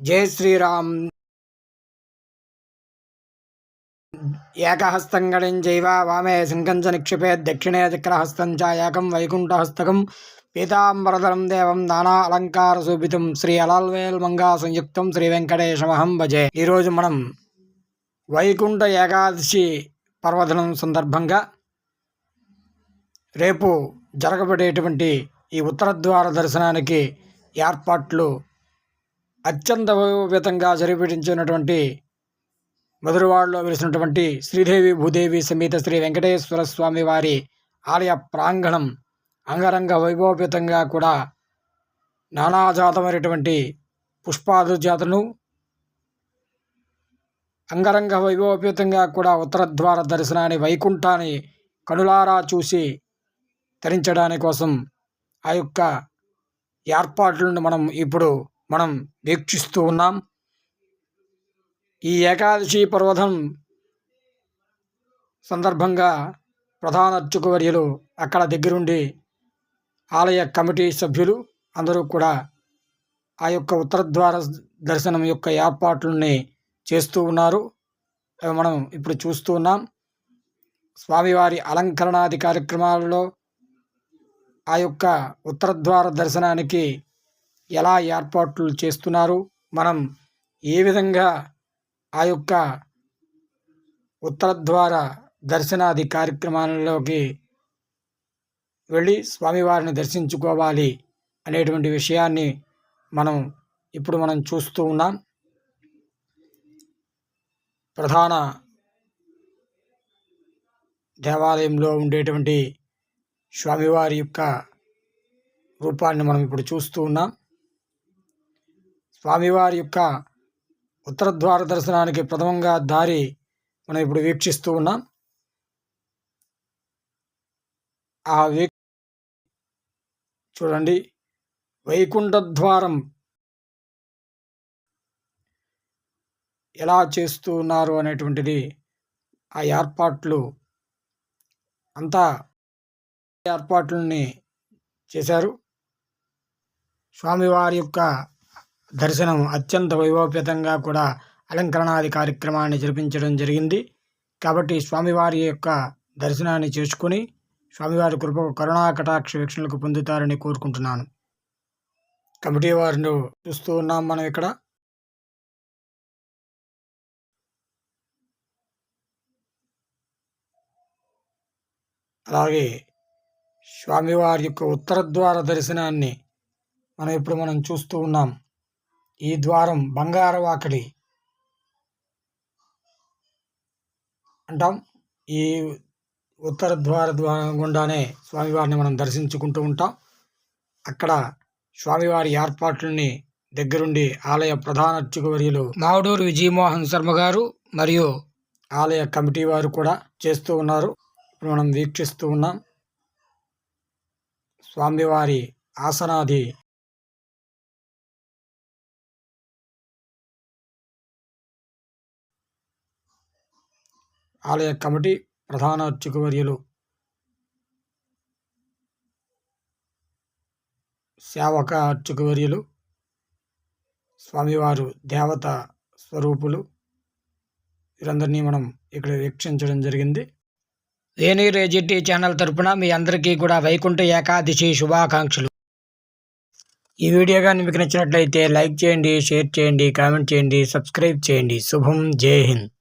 జై శ్రీరామ్. ఏకహస్తం గణం వామే శంఖం నిక్షిపే దక్షిణే చక్రహస్తం చ ఏకం వైకుంఠహస్తకం పీతాంబరధరం దేవం నానా అలంకార శోభితం శ్రీ అలల్వేల్ మంగా సంయుక్తం శ్రీ వెంకటేశమహం భజే. ఈరోజు మనం వైకుంఠ ఏకాదశి పర్వదినం సందర్భంగా రేపు జరగబడేటువంటి ఈ ఉత్తరద్వార దర్శనానికి ఏర్పాట్లు అత్యంత విధంగా జరిపించినటువంటి మధురవాడలో వెలిసినటువంటి శ్రీదేవి భూదేవి సమేత శ్రీ వెంకటేశ్వర స్వామి వారి ఆలయ ప్రాంగణం అంగరంగ వైభవపేతంగా కూడా నానాజాతమైనటువంటి పుష్పాదు జాతను అంగరంగ వైభవపేతంగా కూడా ఉత్తరద్వార దర్శనాన్ని వైకుంఠాన్ని కనులారా చూసి తరించడాని కోసం ఆ యొక్క ఏర్పాట్లను మనం ఇప్పుడు మనం వీక్షిస్తూ ఉన్నాం. ఈ ఏకాదశి పర్వతం సందర్భంగా ప్రధాన అర్చకవర్యులు అక్కడ దగ్గరుండి ఆలయ కమిటీ సభ్యులు అందరూ కూడా ఆ యొక్క ఉత్తరద్వార దర్శనం యొక్క ఏర్పాట్లని చేస్తూ ఉన్నారు. అవి మనం ఇప్పుడు చూస్తూ ఉన్నాం. స్వామివారి అలంకరణాది కార్యక్రమాలలో ఆ యొక్క ఉత్తరద్వార దర్శనానికి ఎలా ఏర్పాట్లు చేస్తున్నారు? మనం ఏ విధంగా ఆ యొక్క ఉత్తరద్వార దర్శనాది కార్యక్రమాలలోకి వెళ్ళి స్వామివారిని దర్శించుకోవాలి అనేటువంటి విషయాన్ని మనం ఇప్పుడు మనం చూస్తూ ఉన్నాం. ప్రధాన దేవాలయంలో ఉండేటువంటి స్వామివారి యొక్క రూపాన్ని మనం ఇప్పుడు చూస్తూ ఉన్నాం. స్వామివారి యొక్క ఉత్తర ద్వార దర్శనానికి ప్రథమంగా దారి మనం ఇప్పుడు వీక్షిస్తూ ఉన్నాం. ఆ వీ చూడండి. వైకుంఠ ద్వారం ఎలా చేస్తూ ఉన్నారు అనేటువంటిది ఆ ఏర్పాట్లు అంతా ఏర్పాట్లని చేశారు. స్వామివారి యొక్క దర్శనం అత్యంత వైభవపేతంగా కూడా అలంకరణాది కార్యక్రమాన్ని జరిపించడం జరిగింది. కాబట్టి స్వామివారి యొక్క దర్శనాన్ని చేసుకుని స్వామివారి కృప కరుణా కటాక్ష వీక్షణలకు పొందుతారని కోరుకుంటున్నాను. కమిటీ వారిని చూస్తూ ఉన్నాం మనం ఇక్కడ. అలాగే స్వామివారి యొక్క ఉత్తరద్వార దర్శనాన్ని మనం ఇప్పుడు మనం చూస్తూ ఉన్నాం. ఈ ద్వారం బంగారవాకడి అంటాం. ఈ ఉత్తర ద్వార ద్వారం గుండానే స్వామివారిని మనం దర్శించుకుంటూ ఉంటాం. అక్కడ స్వామివారి ఏర్పాట్లని దగ్గరుండి ఆలయ ప్రధాన అర్చకవర్యులు మావుడూరు విజయమోహన్ శర్మ గారు మరియు ఆలయ కమిటీ వారు కూడా చేస్తూ ఉన్నారు. ఇప్పుడు మనం వీక్షిస్తూ ఉన్నాం. స్వామివారి ఆసనాది ఆలయ కమిటీ ప్రధాన అర్చకవర్యులు సేవక అర్చకవర్యులు స్వామివారు దేవత స్వరూపులు. వీరందరినీ మనం ఇక్కడ వీక్షించడం జరిగింది. వేణి రేజిట్టి ఛానల్ తరపున మీ అందరికీ కూడా వైకుంఠ ఏకాదశి శుభాకాంక్షలు. ఈ వీడియో కానీ మీకు నచ్చినట్లయితే లైక్ చేయండి షేర్ చేయండి కామెంట్ చేయండి సబ్స్క్రైబ్ చేయండి. శుభం జై హింద్.